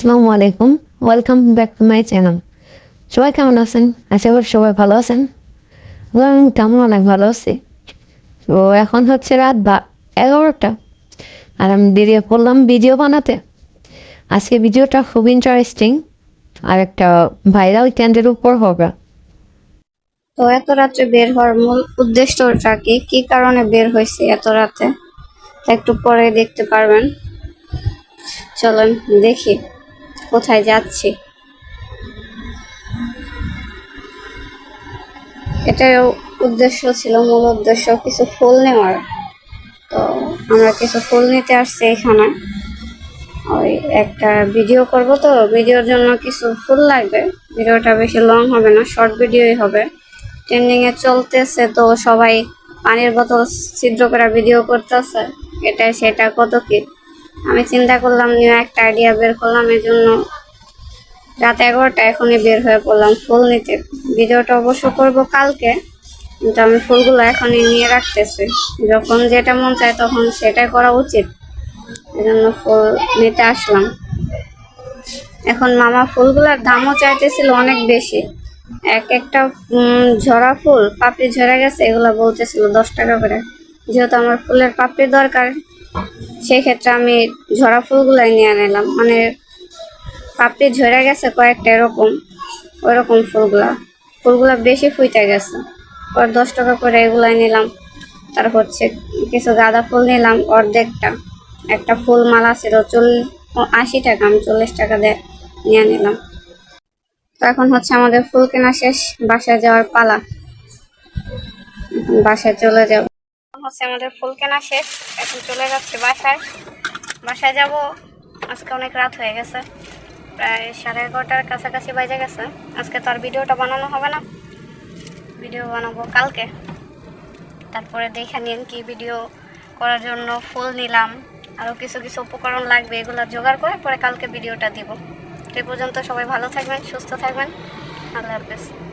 আসসালামু আলাইকুম। Welcome back to my channel সবাই কেমন আছেন? আশা করি সবাই ভালো আছেন। আমি অনেক ভালো আছি। তো এখন হচ্ছে রাত বা এগারোটা। আর আমি বেরিয়ে পড়লাম ভিডিও বানাতে। আজকে ভিডিওটা খুব ইন্টারেস্টিং আর একটা ভাইরাল ট্রেন্ডের উপর হবে। তো এত রাত্রে বের হওয়ার মূল উদ্দেশ্যটা কি? কি কারণে বের হয়েছে এত রাতে? একটু পরে দেখতে পারবেন। চলুন দেখি। কোথায় যাচ্ছি? এটার উদ্দেশ্য ছিল, মূল উদ্দেশ্য, কিছু ফুল নেওয়ার। তো আমরা কিছু ফুল নিতে আসছি এখানে। ওই একটা ভিডিও করব তো ভিডিওর জন্য কিছু ফুল লাগবে। ভিডিওটা বেশি লং হবে না শর্ট ভিডিওই হবে। ট্রেন্ডিং এ চলতেছে তো সবাই পানির বোতল ছিদ্র করে ভিডিও করতেছে। এটা সেটা কত কি? আমি চিন্তা করলাম নিয়ে একটা আইডিয়া বের করলাম এই জন্য রাত এগারোটা এখনই বের হয়ে পড়লাম ফুল নিতে। ভিডিওটা অবশ্য করব কালকে, কিন্তু আমি ফুলগুলো এখনই নিয়ে রাখতেছি। যখন যেটা মন চায় তখন সেটাই করা উচিত। এজন্য ফুল নিতে আসলাম। এখন মামা ফুলগুলোর দামও চাইতেছিল অনেক বেশি। এক একটা ঝরা ফুল, পাপড়ি ঝরে গেছে, এগুলো বলতেছিল দশ টাকা করে। যেহেতু আমার ফুলের পাপড়ি দরকার সেই ক্ষেত্রে আমি ঝরা ফুলগুলাই নিয়ে নিলাম মানে পাপড়ি ঝরে গেছে কয়েকটা এরকম ওইরকম ফুলগুলা। ফুলগুলা বেশি ফুইতে গেছে। ওর দশ টাকা করে এগুলাই নিলাম। তার হচ্ছে কিছু গাঁদা ফুল নিলাম অর্ধেকটা। একটা ফুল মালা ছিল চল্লিশ আশি টাকা, আমি চল্লিশ টাকা দিয়ে নিয়ে নিলাম। তো এখন হচ্ছে আমাদের ফুল কেনা শেষ, বাসায় যাওয়ার পালা। বাসায় চলে যাব। হচ্ছে আমাদের ফুল কেনা শেষ। এখন চলে যাচ্ছে বাসায়। বাসায় যাব। আজকে অনেক রাত হয়ে গেছে। প্রায় সাড়ে এগারোটার কাছাকাছি বাজে গেছে। আজকে তো আর ভিডিওটা বানানো হবে না। ভিডিও বানাবো কালকে। তারপরে দেখে নিন কি ভিডিও করার জন্য ফুল নিলাম। আরও কিছু কিছু উপকরণ লাগবে, এগুলো জোগাড় করে পরে কালকে ভিডিওটা দিব। সে পর্যন্ত সবাই ভালো থাকবেন, সুস্থ থাকবেন। আল্লাহ হাফেজ।